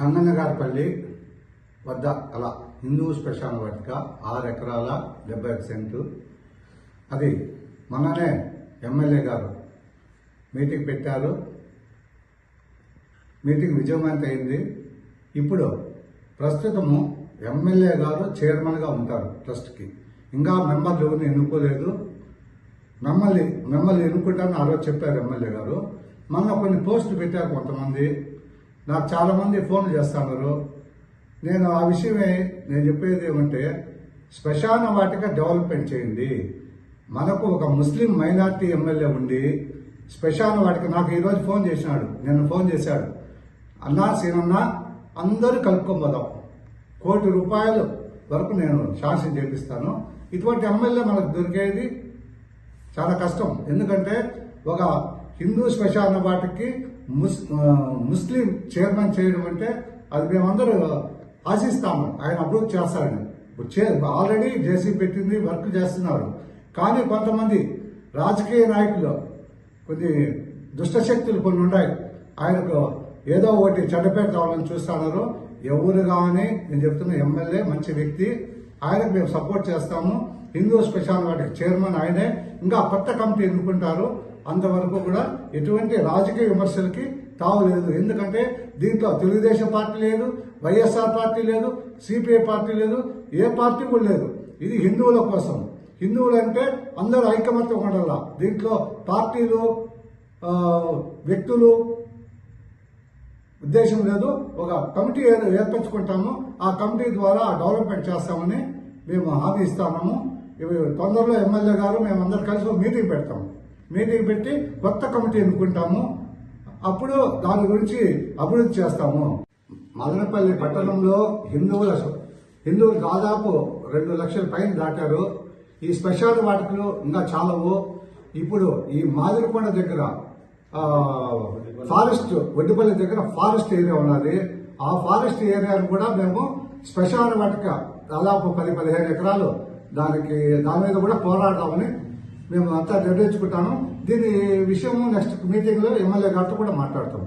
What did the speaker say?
గంగన్నగారిపల్లి వద్ద అలా హిందూ శ్మశాన వాటిక ఆరు ఎకరాల డెబ్బై ఒక సెంటు. అది మొన్ననే ఎమ్మెల్యే గారు మీటింగ్ పెట్టారు. మీటింగ్ విజయవంతం అయింది. ఇప్పుడు ప్రస్తుతము ఎమ్మెల్యే గారు చైర్మన్గా ఉంటారు ట్రస్ట్కి ఇంకా మెంబర్లు ఎవరిని ఎన్నుకోలేదు. మిమ్మల్ని మిమ్మల్ని ఎన్నుకుంటారని ఆ రోజు చెప్పారు ఎమ్మెల్యే గారు. మొన్న కొన్ని పోస్టులు పెట్టారు కొంతమంది. నాకు చాలామంది ఫోన్లు చేస్తున్నారు. నేను ఆ విషయమే నేను చెప్పేది ఏమంటే శ్మశాన వాటిక డెవలప్మెంట్ చేయండి. మనకు ఒక ముస్లిం మైనార్టీ ఎమ్మెల్యే ఉండి శ్మశాన వాటిక నాకు ఈరోజు ఫోన్ చేసినాడు. నిన్న ఫోన్ చేశాడు. అన్నా సీనన్న అందరూ కలుపుకోబోదాం కోటి రూపాయలు వరకు నేను శాసనం చేపిస్తాను. ఇటువంటి ఎమ్మెల్యే మనకు దొరికేది చాలా కష్టం. ఎందుకంటే ఒక హిందూ శ్మశాన వాటికి ముస్ ముస్లిం చైర్మన్ చేయడం అంటే అది మేమందరూ ఆశిస్తాము. ఆయన అప్రూవ్ చేస్తారని. ఆల్రెడీ జేసీ పెట్టింది వర్క్ చేస్తున్నారు. కానీ కొంతమంది రాజకీయ నాయకులు కొన్ని దుష్టశక్తులు కొన్ని ఉన్నాయి. ఆయనకు ఏదో ఒకటి చెడ్డపేట కావాలని చూస్తున్నారు. ఎవరు కానీ నేను చెప్తున్న ఎమ్మెల్యే మంచి వ్యక్తి. ఆయనకు మేము సపోర్ట్ చేస్తాము. హిందూ స్పెషల్ వాటికి చైర్మన్ ఆయనే. ఇంకా కొత్త కమిటీ ఎన్నుకుంటారు. అంతవరకు కూడా ఎటువంటి రాజకీయ విమర్శలకి తావు లేదు. ఎందుకంటే దీంట్లో తెలుగుదేశం పార్టీ లేదు వైఎస్ఆర్ పార్టీ లేదు సిపిఐ పార్టీ లేదు ఏ పార్టీ కూడా లేదు. ఇది హిందువుల కోసం. హిందువులు అంటే అందరూ ఐకమత్యం ఉండాల. దీంట్లో పార్టీలు వ్యక్తులు ఉద్దేశం లేదు. ఒక కమిటీ ఏర్పరచుకుంటాము ఆ కమిటీ ద్వారా డెవలప్మెంట్ చేస్తామని మేము హామీ ఇస్తాము. తొందరలో ఎమ్మెల్యే గారు మేమందరం కలిసి మీటింగ్ పెడతాము. మీటింగ్ పెట్టి కొత్త కమిటీ ఎన్నుకుంటాము. అప్పుడు దాని గురించి అభివృద్ధి చేస్తాము. మదనపల్లి పట్టణంలో హిందువుల హిందువులు దాదాపు రెండు లక్షల పైన దాటారు. ఈ స్పెషల్ వాటికలు ఇంకా చాలవు. ఇప్పుడు ఈ మాదిరికొండ దగ్గర ఫారెస్ట్ ఒడ్డిపల్లి దగ్గర ఫారెస్ట్ ఏరియా ఉన్నది. ఆ ఫారెస్ట్ ఏరియాను కూడా మేము స్పెషల్ వాటిక దాదాపు పది పదిహేను ఎకరాలు దానికి దాని మీద కూడా పోరాడదామని మేము అంతా నిర్ణయించుకుంటాను. దీని విషయం నెక్స్ట్ మీటింగ్లో ఎమ్మెల్యే గారితో కూడా మాట్లాడతాము.